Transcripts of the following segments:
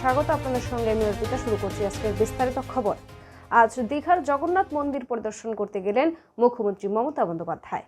স্বাগত। আপনাদের সঙ্গে আমি অর্পিতা, শুরু করছি আজকের বিস্তারিত খবর। আজ দীঘার জগন্নাথ মন্দির পরিদর্শন করতে গেলেন মুখ্যমন্ত্রী মমতা বন্দ্যোপাধ্যায়।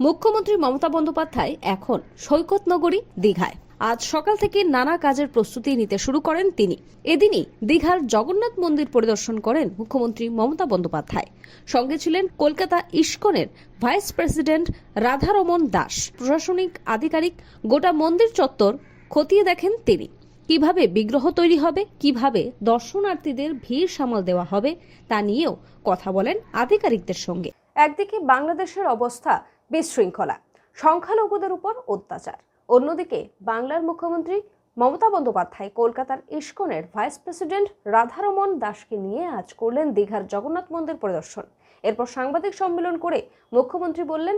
মুখ্যমন্ত্রী মমতা বন্দ্যোপাধ্যায় এখন সৈকত নগরী দীঘায়। আজ সকাল থেকে নানা কাজের প্রস্তুতি নিতে শুরু করেন তিনি। এদিনই দীঘার জগন্নাথ মন্দির পরিদর্শন করেন মুখ্যমন্ত্রী মমতা বন্দ্যোপাধ্যায়। সঙ্গে ছিলেন কলকাতা ইস্কনের ভাইস প্রেসিডেন্ট রাধারমন দাস। প্রশাসনিক আধিকারিক গোটা মন্দির চত্বর খতিয়ে দেখেন তিনি। কীভাবে বিগ্রহ তৈরি হবে কীভাবে দর্শনার্থীদের ভিড় সামাল দেওয়া হবে তা নিয়েও কথা বলেন আধিকারিকদের সঙ্গে। একদিকে বাংলাদেশের অবস্থা বিশৃঙ্খলা সংখ্যালঘুদের উপর অত্যাচার। অন্যদিকে বাংলার মুখ্যমন্ত্রী মমতা বন্দ্যোপাধ্যায় কলকাতার ইস্কনের ভাইস প্রেসিডেন্ট রাধারমন দাসকে নিয়ে আজ করলেন দীঘার জগন্নাথ মন্দির পরিদর্শন। এরপর সাংবাদিক সম্মেলন করে মুখ্যমন্ত্রী বললেন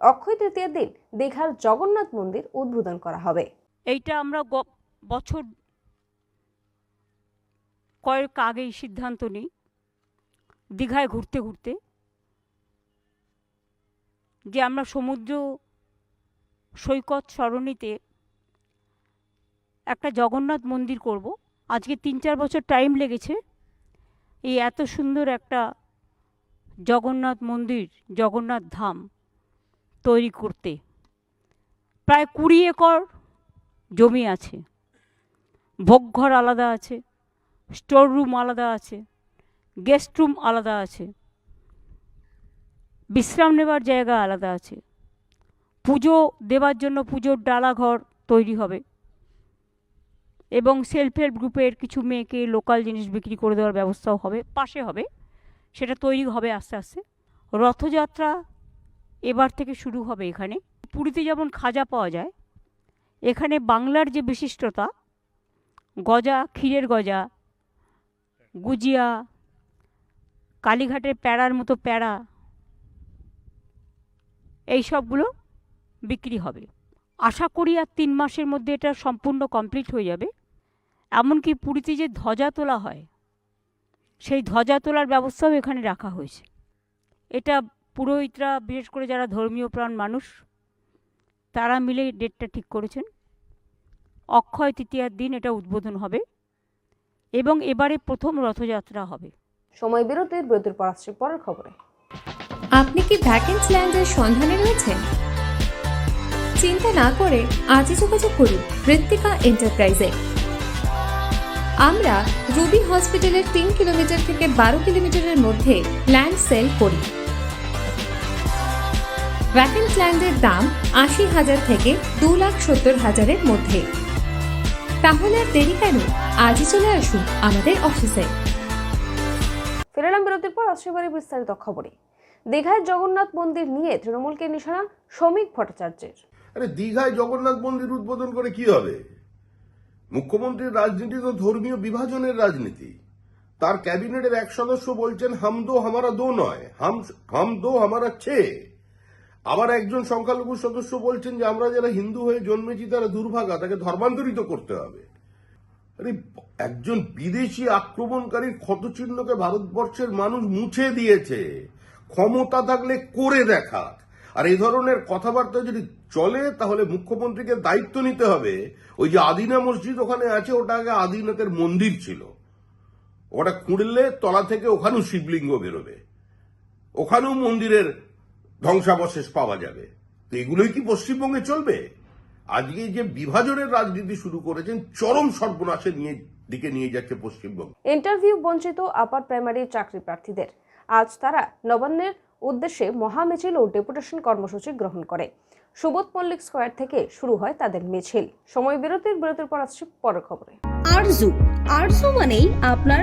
অক্ষয় তৃতীয়ার দিন দীঘার জগন্নাথ মন্দির উদ্বোধন করা হবে। এইটা আমরা বছর কয়েক আগেই সিদ্ধান্ত নিই, দীঘায় ঘুরতে ঘুরতে, যে আমরা সমুদ্র সৈকত সরণিতে একটা জগন্নাথ মন্দির করব। আজকে তিন চার বছর টাইম লেগেছে। এই এত সুন্দর একটা জগন্নাথ মন্দির, জগন্নাথ ধাম তৈরি করতে। প্রায় কুড়ি একর জমি আছে। ভোগঘর আলাদা আছে স্টোর রুম আলাদা আছে গেস্ট রুম আলাদা আছে, বিশ্রাম নেবার জায়গা আলাদা আছে। পুজো দেওয়ার জন্য পুজোর ডালাঘর তৈরি হবে এবং সেলফ হেল্প গ্রুপের কিছু মেয়েকে লোকাল জিনিস বিক্রি করে দেওয়ার ব্যবস্থাও হবে, পাশে হবে। সেটা তৈরি হবে আস্তে আস্তে। রথযাত্রা এবার থেকে শুরু হবে এখানে। পুরীতে যেমন খাজা পাওয়া যায়, এখানে বাংলার যে বিশিষ্টতা গজা, ক্ষীরের গজা, গুজিয়া, কালীঘাটের প্যাড়ার মতো প্যাড়া এই সবগুলো বিক্রি হবে। আশা করি আর তিন মাসের মধ্যে এটা সম্পূর্ণ কমপ্লিট হয়ে যাবে। এমনকি পুরীতে যে ধ্বজা তোলা হয়, সেই ধ্বজা তোলার ব্যবস্থাও এখানে রাখা হয়েছে। এটা পুরোহিতরা, বিশেষ করে যারা ধর্মীয় প্রাণ মানুষ, তারা মিলে ডেটটা ঠিক করেছেন। অক্ষয় তৃতীয়ার দিন এটা উদ্বোধন হবে এবং এবারে প্রথম রথযাত্রা হবে। সময় বিরতির বিরতির পর আসছে পরের খবরে। আপনি কি ভ্যাকেন্স ল্যান্ডের সন্ধানে রয়েছেন? চিন্তা না করে আজই যোগাযোগ করুন ঋত্বিকা এন্টারপ্রাইজে। আমরা রুবি হসপিটালের তিন কিলোমিটার থেকে বারো কিলোমিটারের মধ্যে ল্যান্ড সেল করি। ভ্যাকেন্স ল্যান্ডের দাম আশি হাজার থেকে দু লাখ সত্তর হাজারের মধ্যে। তাহলে আর দেরি কেন? আজই চলে আসুন আমাদের অফিসে ফিরে এলাম বিরতির পর আসছে বিস্তারিত খবরে। দীঘায় জগন্নাথ মন্দির নিয়ে তৃণমূলকে নিশানা শ্রমিক ভট্টাচার্যের। আরে দীঘায় জগন্নাথ মন্দির উদ্বোধন করে কি হবে? মুখ্যমন্ত্রীর রাজনীতি তো ধর্মীয় বিভাজনের রাজনীতি। তার ক্যাবিনেটের এক সদস্য বলছেন হাম দো হামারা দো নয় হাম হাম দো হামারা ছে। আবার একজন সংখ্যালঘু সদস্য বলছেন যে আমরা যারা হিন্দু হয়ে জন্মেছি, তারা দুর্ভাগা, তাকে ধর্মান্তরিত করতে হবে। আরে, একজন বিদেশি আক্রমণকারীর ক্ষতচিহ্নকে ভারতবর্ষের মানুষ মুছে দিয়েছে। ক্ষমতা থাকলে করে দেখা আর এই ধরনের কথাবার্তা যদি চলে, তাহলে মুখ্যমন্ত্রীকে দায়িত্ব নিতে হবে। ওই যে আদিনা মসজিদ ওখানে আছে, ওটা আগে আদিনাথের মন্দির ছিল। ওটা খুঁড়লে তলা থেকে ওখানেও শিবলিঙ্গ বেরোবে। ওখানেও মন্দিরের ধ্বংসাবশেষ পাওয়া যাবে। তো এগুলোই কি পশ্চিমবঙ্গে চলবে? আজকে যে বিভাজনের রাজনীতি শুরু করেছেন চরম সর্বনাশের নিয়ে দিকে নিয়ে যাচ্ছে পশ্চিমবঙ্গ। ইন্টারভিউ বঞ্চিত আপার প্রাইমারি চাকরি প্রার্থীদের। আজ তারা নবান্নের উদ্দেশ্যে মহামিছিল ও ডেপুটেশন কর্মসূচি গ্রহণ করে। সুবোধ মল্লিক স্কোয়ার থেকে শুরু হয় তাদের মিছিল। সময় বিরতির বিরতির পর আসছে পরের খবরে। আরজু। আরজু মানেই আপনার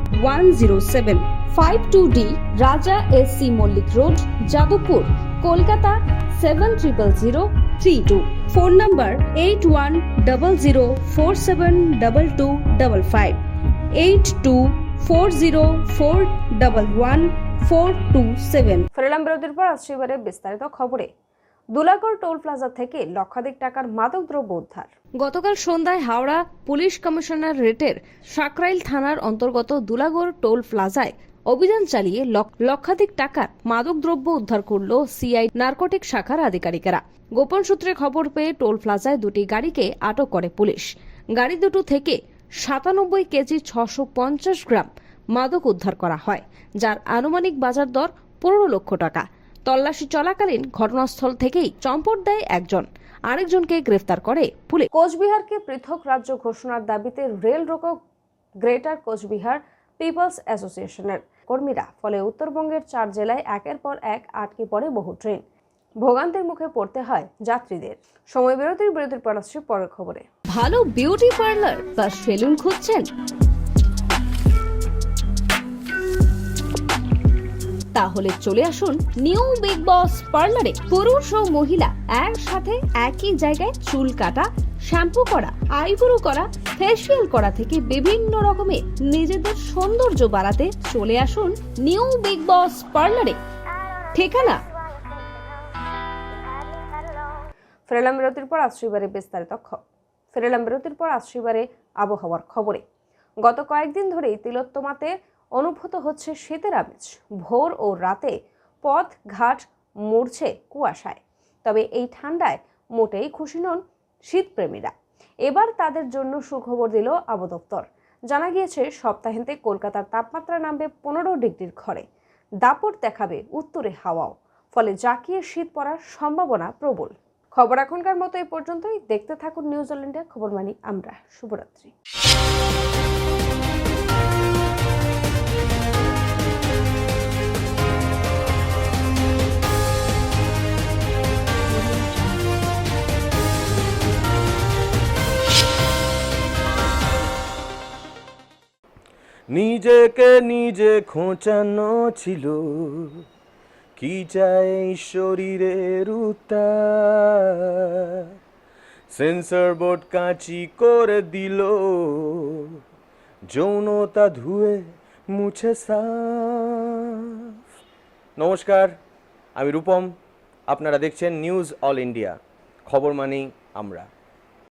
one zero seven five two D Raja S Mallick road Jadavpur Kolkata seven triple zero three two phone eight one zero four seven double two five eight two four zero four double one four two seven ফেরালাম বিরতির পর আজ এবারে বিস্তারিত খবরে। দুলাগড় toll plaza থেকে লক্ষাধিক টাকার মাদকদ্রব্য উদ্ধার। গতকাল সন্ধ্যায় হাওড়া পুলিশ কমিশনার রেটের সাকরাইল থানার অন্তর্গত দুলাগড় টোল প্লাজায় অভিযান চালিয়ে লক- লক্ষাধিক টাকার মাদকদ্রব্য উদ্ধার করল সিআই নার্কোটিক শাখার আধিকারিকেরা। গোপন সূত্রে খবর পেয়ে টোল প্লাজায় দুটি গাড়িকে আটক করে পুলিশ। গাড়ি দুটো থেকে সাতানব্বই কেজি ছশো পঞ্চাশ গ্রাম মাদক উদ্ধার করা হয়, যার আনুমানিক বাজার দর পনেরো লক্ষ টাকা। তল্লাশি চলাকালীন ঘটনাস্থল থেকেই চম্পট দেয় একজন। আরেকজনকে গ্রেফতার করে পুলিশ। কোচবিহারকে পৃথক রাজ্য ঘোষণার দাবিতে রেল রোকো গ্রেটার কোচবিহার পিপলস অ্যাসোসিয়েশনের কর্মীরা ফলে উত্তরবঙ্গের চার জেলায় একের পর এক আটকে পড়ে বহু ট্রেন। ভোগান্তির মুখে পড়তে হয় যাত্রীদের। সময় বিরতির বিরতির পর আসছে পরের খবরে। ভালো বিউটি পার্লার বা সেলুন খুঁজছেন? তাহলে চলে আসুন নিউ বিগ বস পার্লারে। পুরুষ ও মহিলা একসাথে একই জায়গায় চুল কাটা, শ্যাম্পু করা, আইব্রো করা, ফেসিয়াল করা থেকে বিভিন্ন রকমের নিজেদের সৌন্দর্য বাড়াতে চলে আসুন নিউ বিগ বস পার্লারে। ঠিকানা? ফেরালাম বিরতির পর আশ্রীবারে বিস্তারিত ফেরালাম বিরতির পর আশ্রীবারে আবহাওয়ার খবরে। গত কয়েকদিন ধরেই তিলোত্তমাতে অনুভূত হচ্ছে শীতের আমেজ। ভোর ও রাতে পথ, ঘাট মরছে কুয়াশায়। তবে এই ঠান্ডায় মোটেই খুশি নন শীতপ্রেমীরা। এবার তাদের জন্য সুখবর দিল আবু দপ্তর জানা গিয়েছে, সপ্তাহান্তে কলকাতার তাপমাত্রা নামবে পনেরো ডিগ্রির ঘরে। দাপট দেখাবে উত্তরে হাওয়াও। ফলে জাকিয়ে শীত পড়ার সম্ভাবনা প্রবল। খবর এখনকার মতো এই পর্যন্তই। দেখতে থাকুন নিউজিল্যান্ডের খবর মানি আমরা। শুভরাত্রি। নিজেকে নিজে খোঁচানো ছিল। কি চাই শরীরের সেন্সর বোর্ড কাঁচি করে দিল। যৌনতা ধুয়ে মুছে সাফ। নমস্কার, আমি রূপম। আপনারা দেখছেন নিউজ অল ইন্ডিয়া। খবর মানেই আমরা।